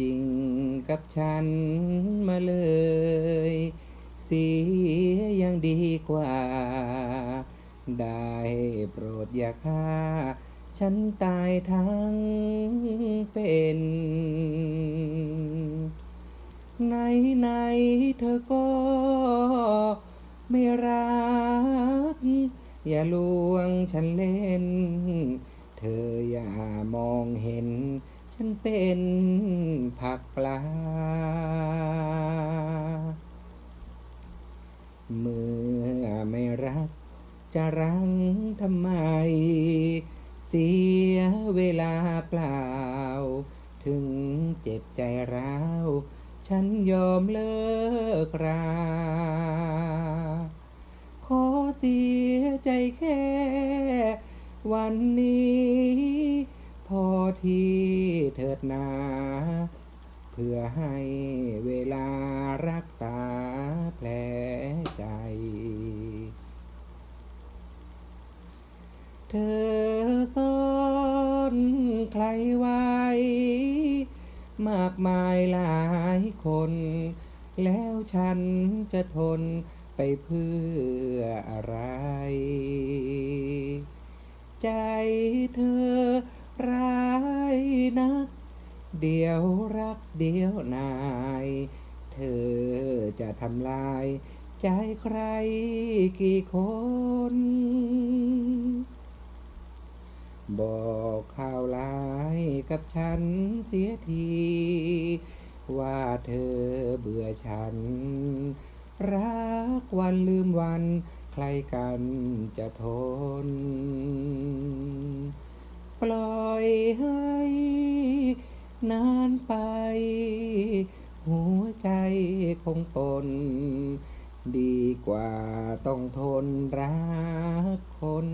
จริงกับฉันมาเลย เสียยังดีกว่า ได้โปรดอย่าฆ่า ฉันตายทั้งเป็น ไหนไหนเธอก็ไม่รัก อย่าลวงฉันเล่น เธออย่ามองเห็น ฉันเป็นผักปลา เมื่อไม่รัก จะรังทำไม เสียเวลาเปล่า ถึงเจ็บใจร้าว ฉันยอมเลิกราขอเสียใจแค่ วันนี้ พอที่เถิดนาเพื่อให้เวลารักษาแผลใจ เธอซ่อนใครไว้ มากมายหลายคน แล้วฉันจะทนไปเพื่ออะไร ใจเธอ ร้ายนักเดี๋ยวรักเดี๋ยวนาย เธอจะทำลาย ใจใครกี่คน บอกข่าวร้ายกับฉันเสียที ว่าเธอเบื่อฉัน รักวันลืมวัน ใครกันจะทน นานไป หัวใจคงปน ดีกว่าต้องทนรักคน